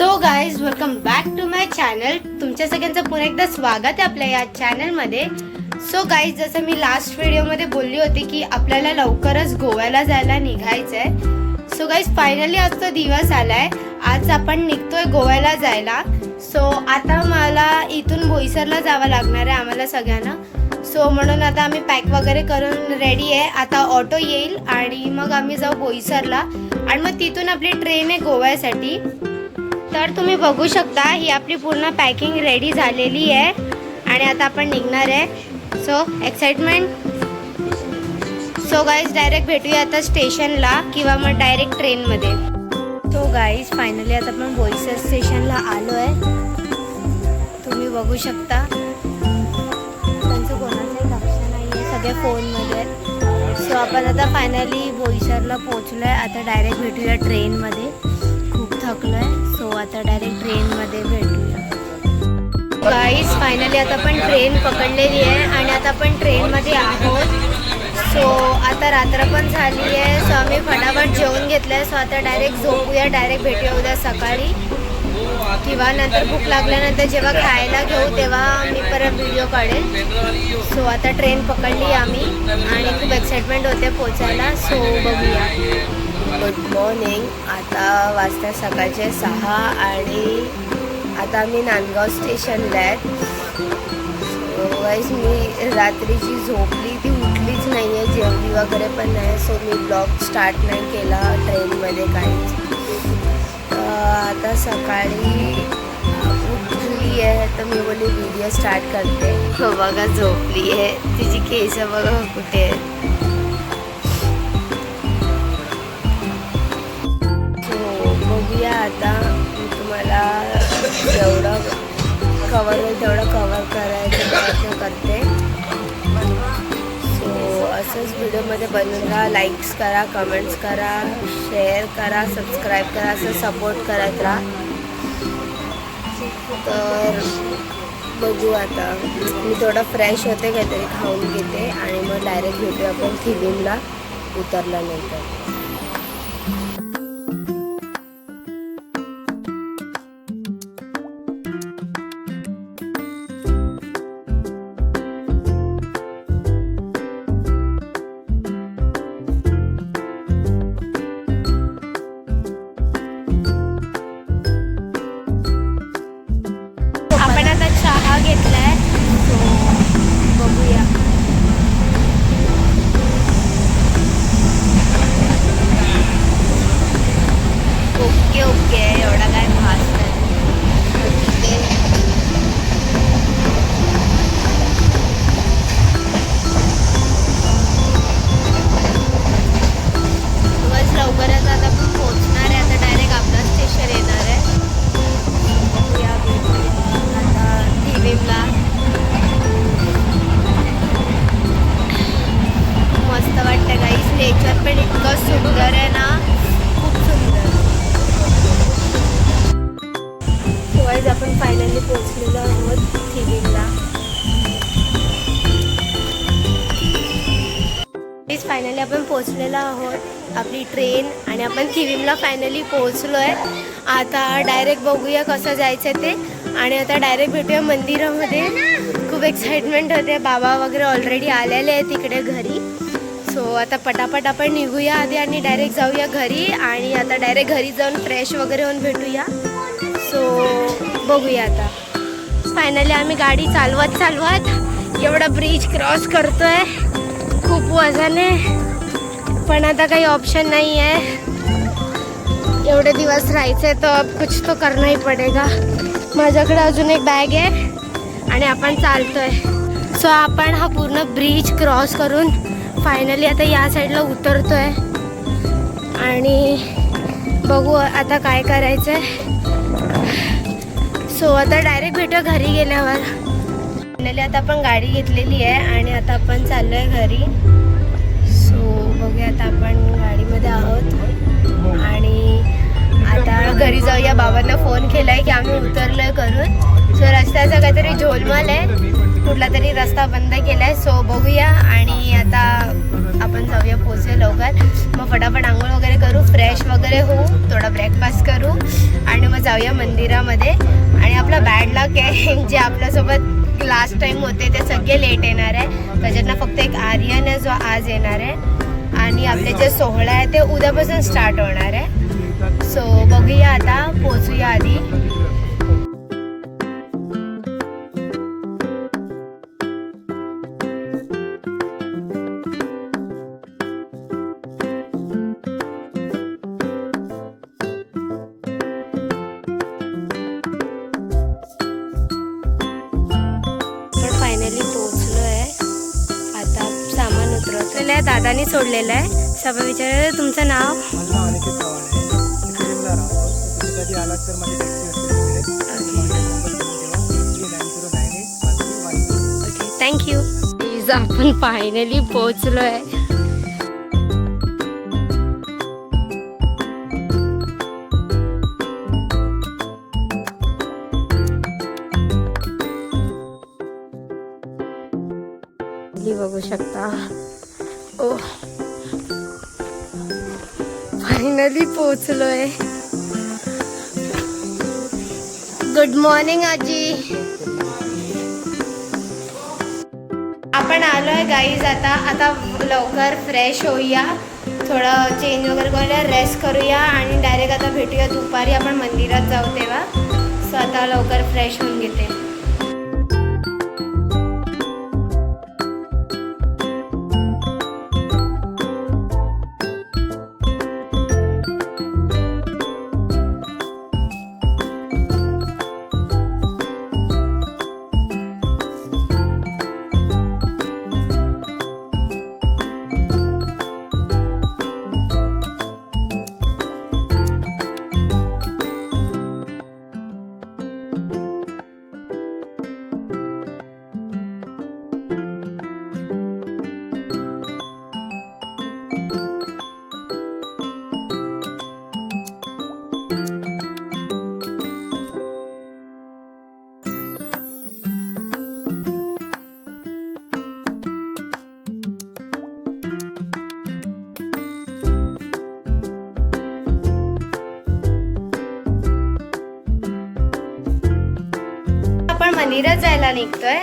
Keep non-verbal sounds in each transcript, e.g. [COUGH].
So guys welcome back to my channel तुमच्या सगळ्यांचं पुन्हा एकदा स्वागत आहे आपल्या या चॅनलमध्ये सो गाईज जसं मी लास्ट व्हिडिओमध्ये बोलली होती की आपल्याला लवकरच गोव्याला जायला निघायचं आहे सो गाईज फायनली आज तो दिवस आलाय. आज आपण निघतोय गोव्याला जायला. सो आता मला इथून बोईसरला जावं लागणार आहे आम्हाला सगळ्यांना. सो म्हणून आता आम्ही पॅक वगैरे करून रेडी आहे. आता ऑटो येईल आणि मग आम्ही जाऊ बोईसरला. आणि मग तिथून आपली ट्रेन आहे गोव्यासाठी. तर तुम्ही बघू शकता ही आपली पूर्ण पॅकिंग रेडी झालेली आहे. आणि आता आपण निघणार आहे. So excitement so guys direct भेटूया आता स्टेशनला किंवा मग डायरेक्ट ट्रेनमध्ये सो गाईज फायनली आता आपण बोईसर स्टेशनला आलो आहे तुम्ही बघू शकता. त्यांचं कोणाचं लक्ष नाही आहे सगळे फोनमध्ये आहेत. सो आपण आता फायनली बोईसरला पोचलो आहे आता डायरेक्ट भेटूया ट्रेनमध्ये खूप थकलो आहे आता डायरेक्ट ट्रेनमध्ये भेटूया. गाईज फायनली आता आपण ट्रेन पकडलेली आहे आणि आता आपण ट्रेनमध्ये आहोत. सो आता रात्र पण झाली आहे सो आम्ही फटाफट जेवून घेतलं आहे सो आता डायरेक्ट झोपूया डायरेक्ट भेटूया उद्या सकाळी. किंवा नंतर भूक लागल्यानंतर जेव्हा खायला घेऊ तेव्हा मी परत व्हिडिओ काढेल. सो आता ट्रेन पकडली आम्ही आणि खूप एक्साइटमेंट होते पोचायला. सो बघूया. गुड मॉर्निंग आता वाजता सकाळचे सहा आणि आता आम्ही नांदगाव स्टेशनला आहे. वाईज मी रात्रीची झोपली ती उठलीच नाही आहे जेवली वगैरे पण नाही. सो मी ब्लॉग स्टार्ट नाही केला ट्रेनमध्ये काहीच. आता सकाळी उठली आहे तर मी बोलली व्हिडिओ स्टार्ट करते. हो [LAUGHS] बघा झोपली आहे तिची केस बघा कुठे आहेत. बघूया आता मी तुम्हाला जेवढं कवर होईल तेवढं कवर करायचा प्रयत्न करते. सो असंच व्हिडिओमध्ये बनवून राहा. लाईक्स करा कमेंट्स करा शेअर करा सबस्क्राईब करा असं सपोर्ट करत राहा. तर बघू आता. मी थोडं फ्रेश होते काहीतरी खाऊन घेते आणि मग डायरेक्ट भेटू आपण थिबिमला उतरल्यानंतर. आपण फायनली पोहोचलेलो आहोत थिविमला फायनली आपण पोहोचलेलो आहोत आपली ट्रेन आणि आपण थिविमला फायनली पोहोचलो आहे आता डायरेक्ट बघूया कसं जायचं ते. आणि आता डायरेक्ट भेटूया मंदिरामध्ये. खूप एक्साइटमेंट होते. बाबा वगैरे ऑलरेडी आलेले आहेत तिकडे घरी. सो आता पटापट आपण निघूया आधी आणि डायरेक्ट जाऊया घरी. आणि आता डायरेक्ट घरी जाऊन फ्रेश वगैरे होऊन भेटूया. बघूया आता. फायनली आम्ही गाडी चालवत चालवत एवढा ब्रिज क्रॉस करतोय. खूप वजन आहे. पण आता काही ऑप्शन नाही आहे एवढे दिवस राहायचे तर अब कुछ तो करना ही पडेगा. माझ्याकडे अजून एक बॅग आहे आणि आपण चालतोय. सो आपण हा पूर्ण ब्रिज क्रॉस करून फायनली आता या साईडला उतरतोय. आणि बघू आता काय करायचं आहे सो आता डायरेक्ट भेटू घरी गेल्यावर. फायनली आता आपण गाडी घेतलेली आहे आणि आता आपण चाललो आहे घरी. सो बघूया आता आपण गाडीमध्ये आहोत. आणि आता घरी जाऊया. बाबांना फोन केला आहे की आम्ही उतरलो आहे करून सो रस्त्याचा काहीतरी झोलमाल आहे. कुठला तरी रस्ता बंद केला आहे सो बघूया आणि आता आपण जाऊया पोचूया लवकर. मग फटाफट आंघोळ वगैरे करू फ्रेश वगैरे होऊ थोडा ब्रेकफास्ट करू आणि मग जाऊया मंदिरामध्ये. आणि आपला बॅड लक आहे [LAUGHS] जे आपल्यासोबत लास्ट टाइम होते ते सगळे लेट येणार आहे. त्याच्यातनं फक्त एक आर्यन आहे जो आज येणार आहे. आणि आपले जे सोहळा आहे ते उद्यापासून स्टार्ट होणार आहे. सो बघूया आता पोचूया आधी. Nine zero nine eight one two one okay. Thank you please आपण फायनली पोहोचलो आहे बघू शकता. ओ फायनली पोहोचलोय गुड मॉर्निंग आजी आपण आलोय गाईज आता आता लवकर फ्रेश होऊया. थोडं चेंज वगैरे करूया रेस्ट करूया आणि डायरेक्ट आता भेटूया दुपारी. आपण मंदिरात जाऊ तेव्हा. सो आता लवकर फ्रेश होऊन घेते. मंदिरात जायला निघतोय.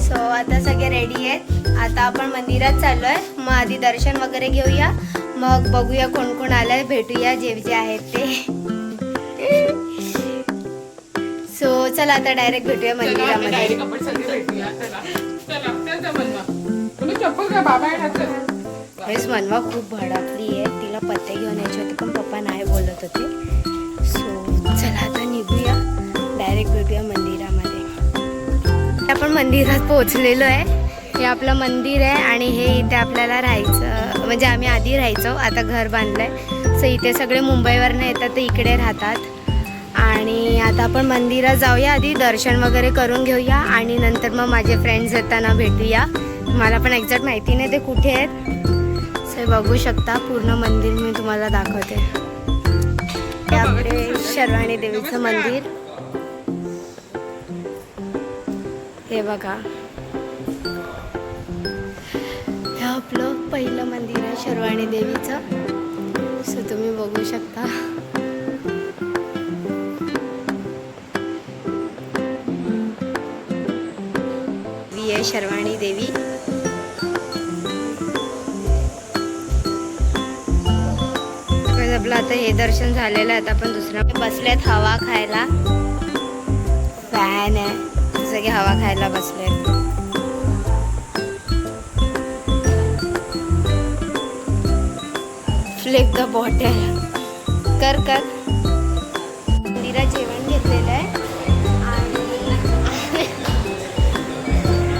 सो आता सगळे रेडी आहेत. आता आपण मंदिरात चाललोय. मग आधी दर्शन वगैरे घेऊया. मग बघूया कोण कोण आलंय. भेटूया जे जे आहेत ते. सो चला आता डायरेक्ट भेटूया मंदिरामध्ये. हेच मनवा खूप भडकली आहे. तिला पत्ते घेऊन यायचे होते पण पप्पा नाही बोलत होते. सो चला आता निघूया. डायरेक्ट भेटूया मंदिरामध्ये. आपण मंदिरात पोहोचलेलो आहे. हे आपलं मंदिर आहे आणि हे इथे आपल्याला राहायचं म्हणजे आम्ही आधी राहायचो आता घर बांधलं आहे सो इथे सगळे मुंबईवरनं येतात ते इकडे राहतात. आणि आता आपण मंदिरात जाऊया आधी दर्शन वगैरे करून घेऊया आणि नंतर मग माझे फ्रेंड्स येताना भेटूया. मला पण एक्झॅक्ट माहिती नाही ते कुठे आहेत. सो बघू शकता पूर्ण मंदिर मी तुम्हाला दाखवते. त्यामुळे आपले शर्वाणी देवीचं मंदिर. हे बघा. हे आपलं पहिलं मंदिर आहे शर्वाणी देवीचं. सो तुम्ही बघू शकता. देवी आहे शर्वाणी देवी. आपलं आता हे दर्शन झालेलं आहे. आता आपण दुसऱ्या बसलेत हवा खायला. फॅन आहे. सगळे हवा खायला बसले. फ्लिप द बॉटल कर कर. मंदिरा जेवण घेतलेलं आहे. आणि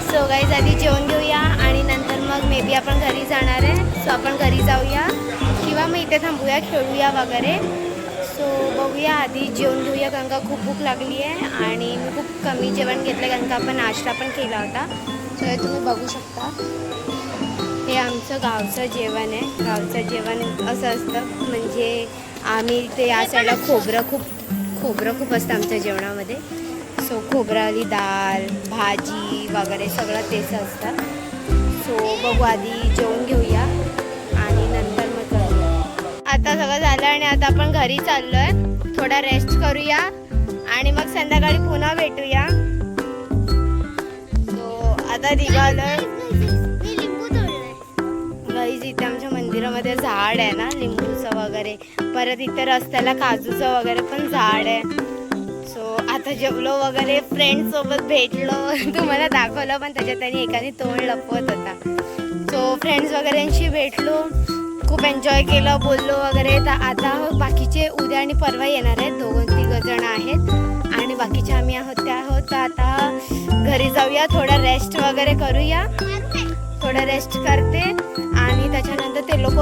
[LAUGHS] सो गाईज आधी जेवण घेऊया आणि नंतर मग मे बी आपण घरी जाणार आहे. सो आपण घरी जाऊया. किंवा मग इथे थांबूया खेळूया वगैरे. सो बघूया आधी जेवण घेऊया कारण का खूप भूक लागली आहे. आणि मी कमी जेवण घेतलं कारण का आपण नाश्ता पण केला होता. तर तुम्ही बघू शकता. हे आमचं गावचं जेवण आहे. गावचं जेवण असं असतं. म्हणजे आम्ही ते या साईडला खोबरं खूप खोबरं खूप असतं आमच्या जेवणामध्ये. सो खोबराली डाळ भाजी वगैरे सगळं तेच असतं. सो बघू आधी जेवून घेऊया आणि नंतर मग करूया. आता सगळं झालं आणि आता आपण घरी चाललो आहे थोडा रेस्ट करूया आणि मग संध्याकाळी पुन्हा भेटूया. आता निघालोय. गाईज इथे आमच्या मंदिरामध्ये झाड आहे ना लिंबूचं वगैरे. परत इथे रस्त्याला काजूचं वगैरे पण झाड आहे. सो आता जेवलो वगैरे फ्रेंड सोबत भेटलो. [LAUGHS] तुम्हाला दाखवलं पण त्याच्यात त्यांनी एकाने तोंड लपवत होता. सो फ्रेंड्स वगैरेंशी भेटलो. खूप एन्जॉय केलं बोललो वगैरे. तर आता बाकीचे उद्या आणि परवा येणार आहेत. दोघं तिघं जण आहेत. आणि बाकीचे आम्ही आहोत त्या आहोत. तर आता घरी जाऊया थोडा रेस्ट वगैरे करूया. थोडं रेस्ट करते. आणि त्याच्यानंतर ते लोक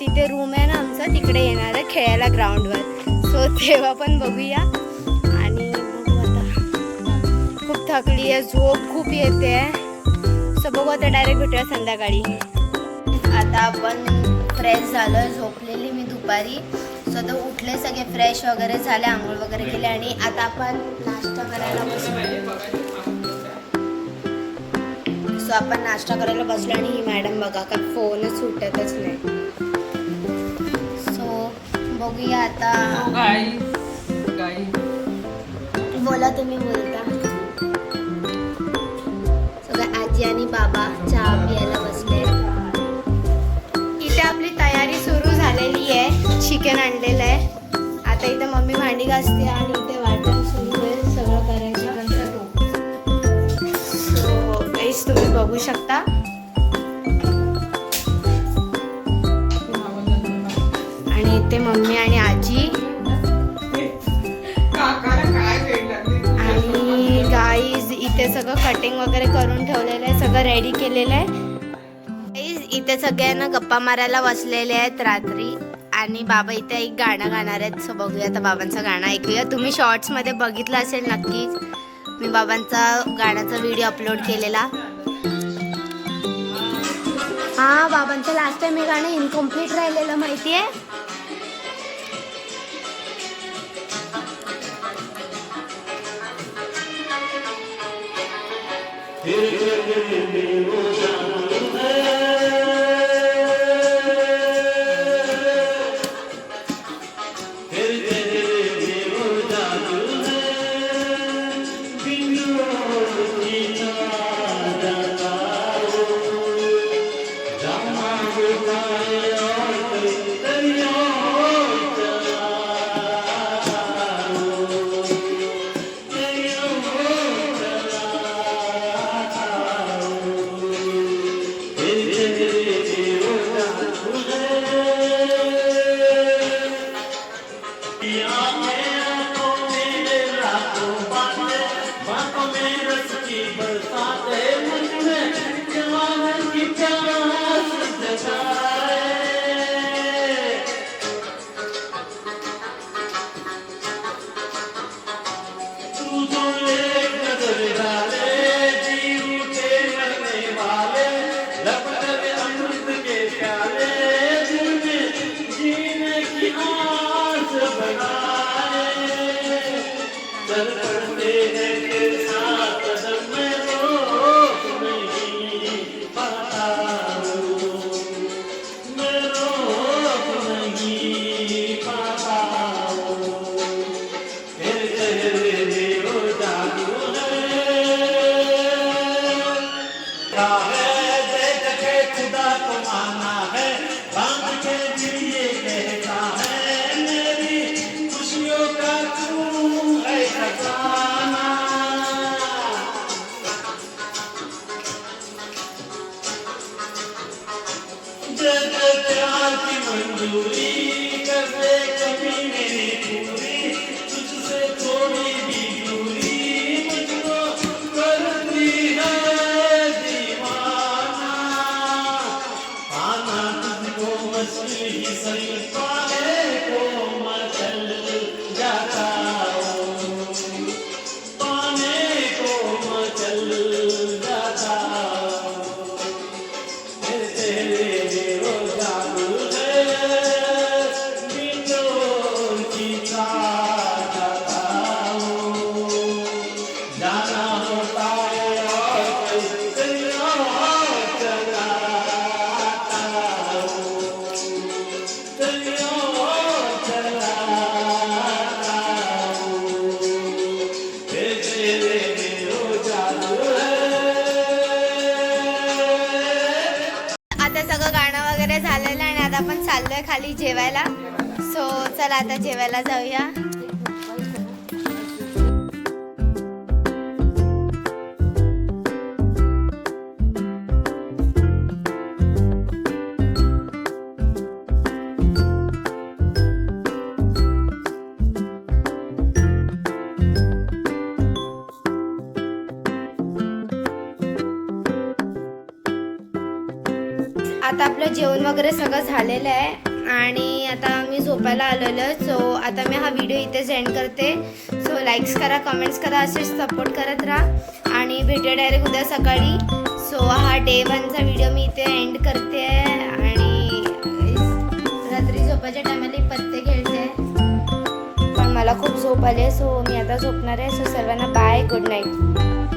तिथे रूम आहे ना आमचा तिकडे येणार आहे खेळायला ग्राउंडवर सो तेव्हा पण बघूया. आणि खूप थकली आहे झोप खूप येते सो बघू आता डायरेक्ट भेटूया संध्याकाळी. आता आपण फ्रेश झालं झोपलेली मी दुपारी. सो आता उठले सगळे फ्रेश वगैरे झाले आंघोळ वगैरे केले. आणि आता आपण नाश्ता करायला बसू असं आपण नाश्ता करायला बसलो आणि ही मॅडम बघा का फोनच सुटतच नाही. सो बघूया आता. बोला तुम्ही बोलता. सगळं आजी आणि बाबा चहा प्यायला बसले. इथे आपली तयारी सुरू झालेली आहे. चिकन आणलेलं आहे. आता इथे मम्मी भांडी घासते आणि बघू शकता. आणि इथे मम्मी आणि आजी. आणि गाईज इथे सगळं कटिंग वगैरे करून ठेवलेलं आहे सगळं रेडी केलेलं आहे. इथे सगळ्यांना गप्पा मारायला बसलेले आहेत रात्री. आणि बाबा इथे एक गाणं गाणार आहेत सो बघूया आता बाबांचं गाणं ऐकूया. तुम्ही शॉर्ट्समध्ये बघितलं असेल नक्कीच. मी बाबांचा गाण्याचा व्हिडिओ अपलोड केलेला. हा बाबांचं लास्ट टाइम हे गाणं इनकम्प्लीट राहिलेलं माहितीये आहे Here, here, here, here, मंजूरी कर दे कभी मेरी पूरी खाली जेवायला. सो चला आता जेवायला जाऊया. आता आपलं जेवण वगैरे सगळं झालेलं आहे. आणि आता मी झोपायला आलेलो आहे. सो आता मी हा व्हिडिओ इथे सेंड करते. सो लाईक्स करा कमेंट्स करा असेच सपोर्ट करत राहा. आणि भेटूया डायरेक्ट उद्या सकाळी. सो हा डे वनचा व्हिडिओ मी इथे एंड करते. आणि रात्री झोपायच्या टायमाला पत्ते खेळते. पण मला खूप झोप आली आहे. सो मी आता झोपणार आहे. सो सर्वांना बाय गुड नाईट